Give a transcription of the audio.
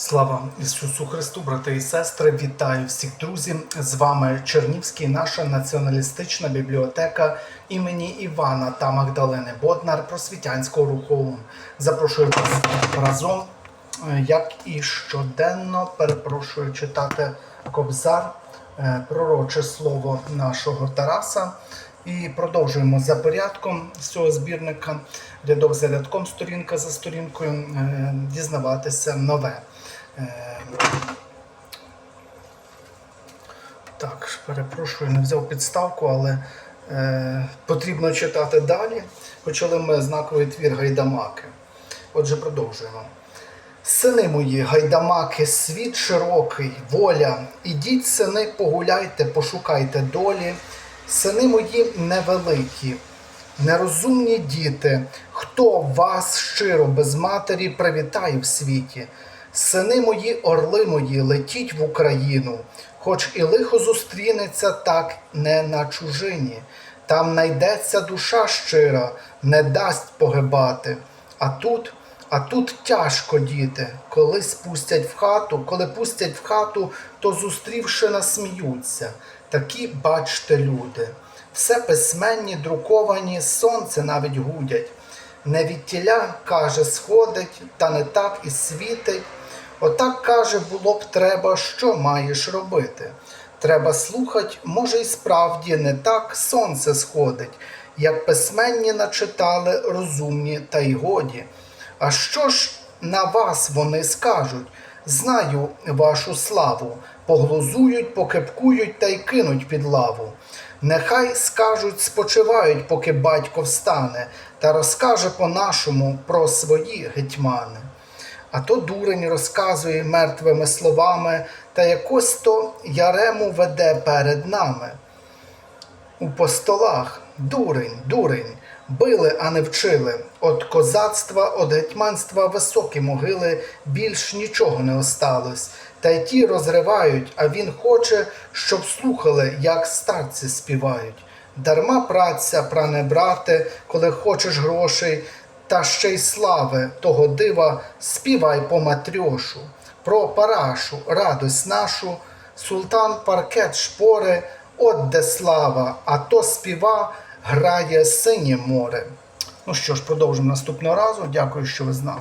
Слава Ісусу Христу, брати і сестри! Вітаю всіх друзів! З вами Чернівський, наша націоналістична бібліотека імені Івана та Магдалини Боднар просвітянського руху. Запрошую вас разом, е, як і щоденно, перепрошую читати Кобзар, е, пророче слово нашого Тараса. І продовжуємо за порядком цього збірника, рядок за рядком, сторінка за сторінкою, е, дізнаватися нове. Е, Так, перепрошую, не взяв підставку, але е, потрібно читати далі. Почали ми знаковий твір Гайдамаки. Отже, продовжуємо. Сини мої, гайдамаки, світ широкий, воля. Ідіть, сини, погуляйте, пошукайте долі. Сини мої невеликі, нерозумні діти, хто вас щиро без матері привітає в світі. Сини мої, орли мої, летіть в Україну, хоч і лихо зустрінеться, так не на чужині. Там найдеться душа щира, не дасть погибати. А тут, а тут тяжко, діти, коли спустять в хату, коли пустять в хату, то зустрівши насміються. Такі, бачте, люди. Все письменні, друковані, сонце навіть гудять. Не від тіля, каже, сходить, та не так і світить. Отак каже, було б треба, що маєш робити. Треба слухать, може, й справді не так сонце сходить, як письменні начитали розумні та й годі. А що ж на вас вони скажуть? Знаю вашу славу, поглузують, покипкують та й кинуть під лаву. Нехай скажуть, спочивають, поки батько встане, та розкаже по-нашому про свої гетьмани. А то дурень розказує мертвими словами, та якось то ярему веде перед нами. У постолах дурень, дурень, били, а не вчили. От козацтва, от гетьманства високі могили, більш нічого не осталось. Та й ті розривають, а він хоче, щоб слухали, як старці співають. Дарма праця, пране брате, коли хочеш грошей, та ще й слави того дива, співай по матрьошу, про парашу, радость нашу, султан паркет шпори, от де слава, а то співа, грає синє море. Ну що ж, продовжимо наступного разу. Дякую, що ви з нами.